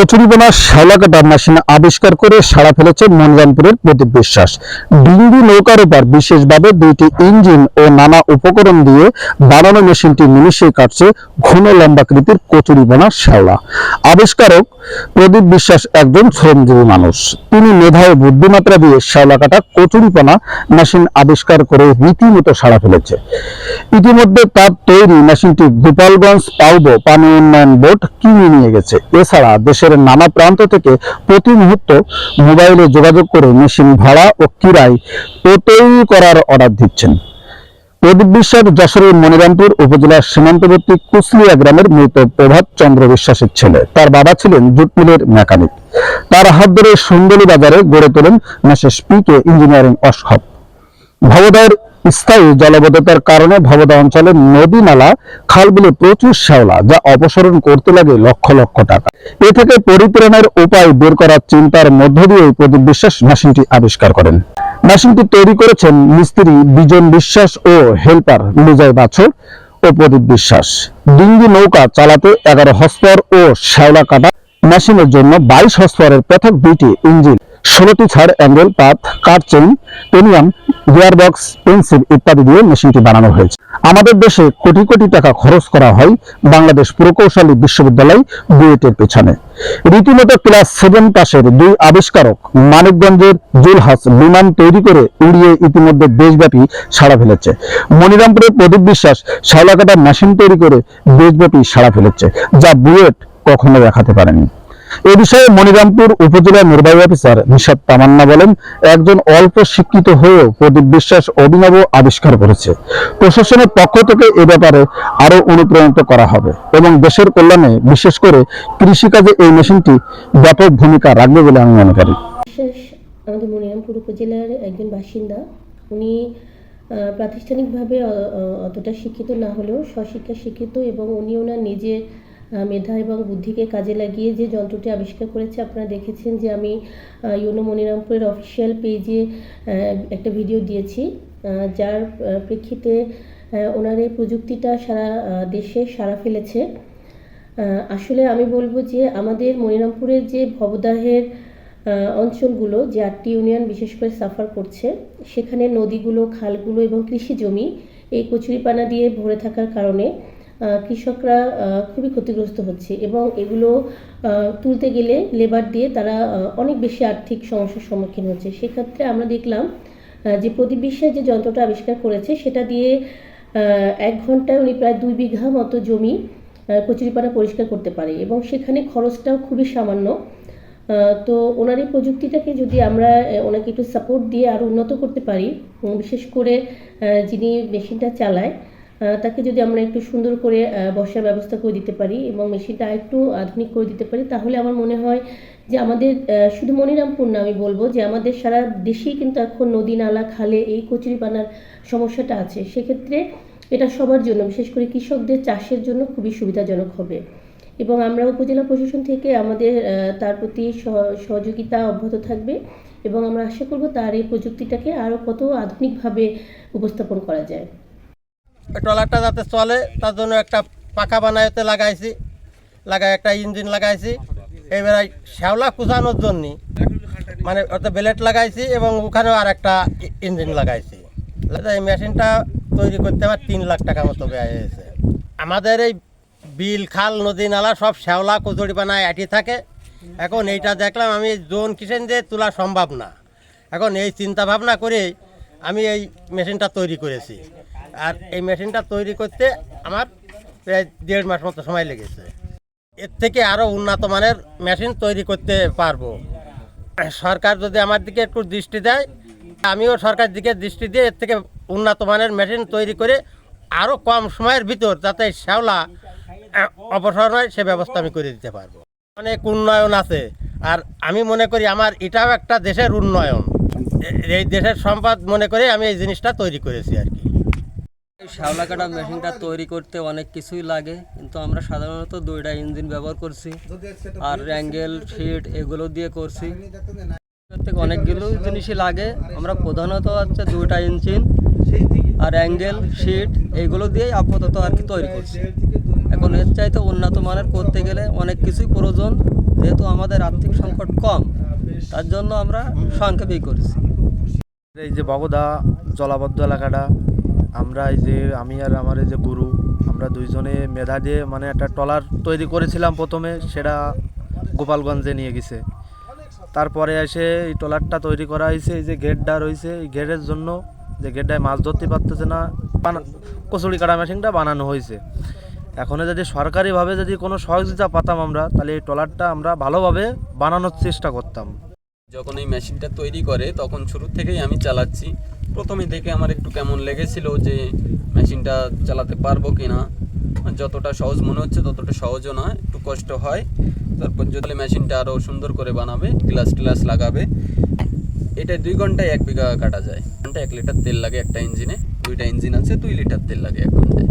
কচুরিবোনা শ্যাওলাকাটা machine আবিষ্কার করে সাড়া ফেলেছে মনিরামপুরের প্রদীপ বিশ্বাস। ডিঙ্গি নৌকার উপর বিশেষভাবে দুইটি ইঞ্জিন ও নানা উপকরণ দিয়ে বানানো মেশিনটি নিমিশে কাটছে ঘন লম্বাকৃতির কচুরিবোনা শ্যাওলা। আবিষ্কারক প্রদীপ বিশ্বাস একজন শ্রমজীবী মানুষ। তিনি মেধা ও বুদ্ধিমাত্রা দিয়ে শ্যাওলা কাটা কচুরিপনা মেশিন আবিষ্কার করে রীতিমতো সাড়া ফেলেছে। ইতিমধ্যে তার তৈরি মেশিনটি গোপালগঞ্জ পাউবো পানি উন্নয়ন বোর্ড কিনে নিয়ে গেছে। এছাড়া দেশের নানা প্রান্ত থেকে প্রতি মুহূর্ত মোবাইলে যোগাযোগ করে মেশিন ভাড়া ও কিরায় তৈরি করার অর্ডার দিচ্ছেন। প্রদীপ বিশ্বাস, যশোরের মনিরামপুর উপজেলার সীমান্তবর্তী কুসলিয়া গ্রামের মৃত প্রভাত চন্দ্র বিশ্বাসের ছেলে। তার বাবা ছিলেন জুট মিলের মেকানিক। তার হাত ধরে সুন্দরী বাজারে গড়ে তোলেন মেসেস পি কে ইঞ্জিনিয়ারিং অসহব ভবদয়ের স্থায়ী জলবদ্ধতার কারণে ভবদা অঞ্চলের নদী নালা খাল বিলে প্রচুর শ্যাওলা, যা অপসারণ করতে লাগে লক্ষ লক্ষ টাকা। এ থেকে পরিত্রাণের উপায় বের করার চিন্তার মধ্য দিয়ে প্রদীপ বিশ্বাস মেশিনটি আবিষ্কার করেন। মেশিনটি তৈরি করেছেন মিস্ত্রি বিজন বিশ্বাস ও হেল্পার বিজয় বাছর ও প্রদীপ বিশ্বাস। ডিঙ্গি নৌকা চালাতে এগারো হসপর ও শ্যাওলা কাটা মেশিনের জন্য বাইশ হসপরের পৃথক দুইটি ইঞ্জিন ষোলোটি ছাড়, অ্যাঙ্গেল পাত কার চেইন, পেনিয়াম গিয়ারবক্স পেন্সিল ইত্যাদি দিয়ে মেশিনটি বানানো হয়েছে। আমাদের দেশে কোটি কোটি টাকা খরচ করা হয় বাংলাদেশ প্রকৌশলী বিশ্ববিদ্যালয় বুয়েটের পেছনে। রীতিমতো ক্লাস সেভেন পাশের দুই আবিষ্কারক মানিকগঞ্জের জুলহাস বিমান তৈরি করে উড়িয়ে ইতিমধ্যে দেশব্যাপী সাড়া ফেলেছে। মনিরামপুরের প্রদীপ বিশ্বাস শাওলাকাটা মেশিন তৈরি করে দেশব্যাপী সাড়া ফেলেছে, যা বুয়েট কখনো দেখাতে পারেনি। এ বিষয়ে মনিরামপুর উপজেলা নির্বাহী অফিসার নিশাদ তামান্না বলেন, একজন অল্প শিক্ষিত হয়েও প্রদীপ বিশ্বাস অভিনব আবিষ্কার করেছে। প্রশাসনের পক্ষ থেকে এ ব্যাপারে আরও অনুপ্রাণিত করা হবে এবং দেশের কল্যাণে বিশেষ করে কৃষিকাজে এই মেশিনটি ব্যাপক ভূমিকা রাখবে বলে আমি মনে করি। আমাদের মনিরামপুর উপজেলার একজন বাসিন্দা। উনি প্রাতিষ্ঠানিকভাবে অতটা শিক্ষিত না হলেও স্বশিক্ষা শিক্ষিত এবং উনি ওনার নিজের মেধা এবং বুদ্ধিকে কাজে লাগিয়ে যে যন্ত্রটি আবিষ্কার করেছে, আপনারা দেখেছেন যে আমি ইউনো মনিরামপুরের অফিসিয়াল পেজে একটা ভিডিও দিয়েছি যার প্রেক্ষিতে ওনার এই প্রযুক্তিটা সারা দেশে সারা ফেলেছে। আসলে আমি বলব যে আমাদের মনিরামপুরের যে ভবদাহের অঞ্চলগুলো, যে আটটি ইউনিয়ন বিশেষ করে সাফার করছে, সেখানে নদীগুলো, খালগুলো এবং কৃষি জমি এই কচুরিপানা দিয়ে ভরে থাকার কারণে কৃষকরা খুবই ক্ষতিগ্রস্ত হচ্ছে এবং এগুলো তুলতে গেলে লেবার দিয়ে তারা অনেক বেশি আর্থিক সমস্যার সম্মুখীন হচ্ছে। সেক্ষেত্রে আমরা দেখলাম যে প্রদীপ বিশ্বাস যে যন্ত্রটা আবিষ্কার করেছে, সেটা দিয়ে এক ঘন্টায় উনি প্রায় দুই বিঘা মতো জমি কচুরিপানা পরিষ্কার করতে পারে এবং সেখানে খরচটাও খুবই সামান্য। তো ওনার এই প্রযুক্তিটাকে যদি আমরা ওনাকে একটু সাপোর্ট দিয়ে আরও উন্নত করতে পারি বিশেষ করে যিনি মেশিনটা চালায় তাকে যদি আমরা একটু সুন্দর করে বসার ব্যবস্থা করে দিতে পারি এবং মেশিনটা একটু আধুনিক করে দিতে পারি, তাহলে আমার মনে হয় যে আমাদের শুধু মনিরামপুর না আমি বলব যে আমাদের সারা দেশেই কিন্তু এখন নদী, নালা, খালে এই কচুরিপানার সমস্যাটা আছে। সেক্ষেত্রে এটা সবার জন্য, বিশেষ করে কৃষকদের চাষের জন্য খুবই সুবিধাজনক হবে। এবং আমরা উপজেলা প্রশাসন থেকে আমাদের তার প্রতি সহ- সহযোগিতা অব্যাহত থাকবে এবং আমরা আশা করব তার এই প্রযুক্তিটাকে আরও কত আধুনিকভাবে উপস্থাপন করা যায়। ট্রলারটা যাতে চলে, তার জন্য একটা পাখা বানাইতে লাগাইছি, লাগাই একটা ইঞ্জিন লাগাইছি। এবারে শ্যাওলা কুচানোর জন্য মানে ওতে বেলেট লাগাইছি এবং ওখানেও আর একটা ইঞ্জিন লাগাইছি। এই মেশিনটা তৈরি করতে আমার তিন লাখ টাকা মতো ব্যয় হয়েছে। আমাদের এই বিল, খাল, নদী, নালা সব শ্যাওলা, কচুরি বানায় আটি থাকে। এখন এইটা দেখলাম আমি জোন কিষেন দিয়ে তোলা সম্ভব না। এখন এই চিন্তা ভাবনা করেই আমি এই মেশিনটা তৈরি করেছি। আর এই মেশিনটা তৈরি করতে আমার প্রায় দেড় মাস মতো সময় লেগেছে। এর থেকে আরও উন্নত মানের মেশিন তৈরি করতে পারব। সরকার যদি আমার দিকে একটু দৃষ্টি দেয় আমিও সরকার দিকে দৃষ্টি দিয়ে এর থেকে উন্নত মানের মেশিন তৈরি করে আরও কম সময়ের ভিতর যাতে শ্যাওলা আহ, অপসারণ হয় সে ব্যবস্থা আমি করে দিতে পারব। অনেক উন্নয়ন আছে। আর আমি মনে করি আমার এটাও একটা দেশের উন্নয়ন। এই দেশের সম্পদ মনে করে আমি এই জিনিসটা তৈরি করেছি আর কি। শ্যাওলা কাটা মেশিনটা তৈরি করতে অনেক কিছুই লাগে, কিন্তু আমরা সাধারণত দুইটা ইঞ্জিন ব্যবহার করছি, আর অ্যাঙ্গেল শিট এগুলো দিয়ে করছি। অনেকগুলো জিনিসই লাগে, আমরা প্রধানত হচ্ছে দুইটা ইঞ্জিন আর অ্যাঙ্গেল শিট এইগুলো দিয়েই আপাতত আর কি তৈরি করছি। এখন এর চাইতে উন্নত মানের করতে গেলে অনেক কিছুই প্রয়োজন, যেহেতু আমাদের আর্থিক সংকট কম, তার জন্য আমরা সংক্ষেপেই করেছি। এই যে বগদা জলাবদ্ধ এলাকাটা, আমরা এই যে আমি আর আমার এই যে গুরু, আমরা দুইজনে মেধা দিয়ে মানে একটা ট্রলার তৈরি করেছিলাম প্রথমে, সেটা গোপালগঞ্জে নিয়ে গেছে। তারপরে এসে এই ট্রলারটা তৈরি করা হয়েছে, এই যে গেটটা রয়েছে, এই গেটের জন্য যে গেটটায় মাছ ধরতে পারতেছে না কচুরি কাটা মেশিনটা বানানো হয়েছে। এখন যদি সরকারিভাবে যদি কোনো সহযোগিতা পাতাম আমরা, তাহলে এই ট্রলারটা আমরা ভালোভাবে বানানোর চেষ্টা করতাম। যখন এই মেশিনটা তৈরি করে, তখন শুরু থেকেই আমি চালাচ্ছি। প্রথমে দেখে আমার একটু কেমন লেগেছিল যে মেশিনটা চালাতে পারব কি না যতটা সহজ মনে হচ্ছে ততটা সহজও না, একটু কষ্ট হয়। তারপর যদি মেশিনটা আরও সুন্দর করে বানাবে, গ্লাস টিলাস লাগাবে, এটা দুই ঘন্টায় এক বিঘা কাটা যায়। ঘন্টায় এক লিটার তেল লাগে একটা ইঞ্জিনে, দুইটা ইঞ্জিন আছে, দুই লিটার তেল লাগে এক ঘন্টায়।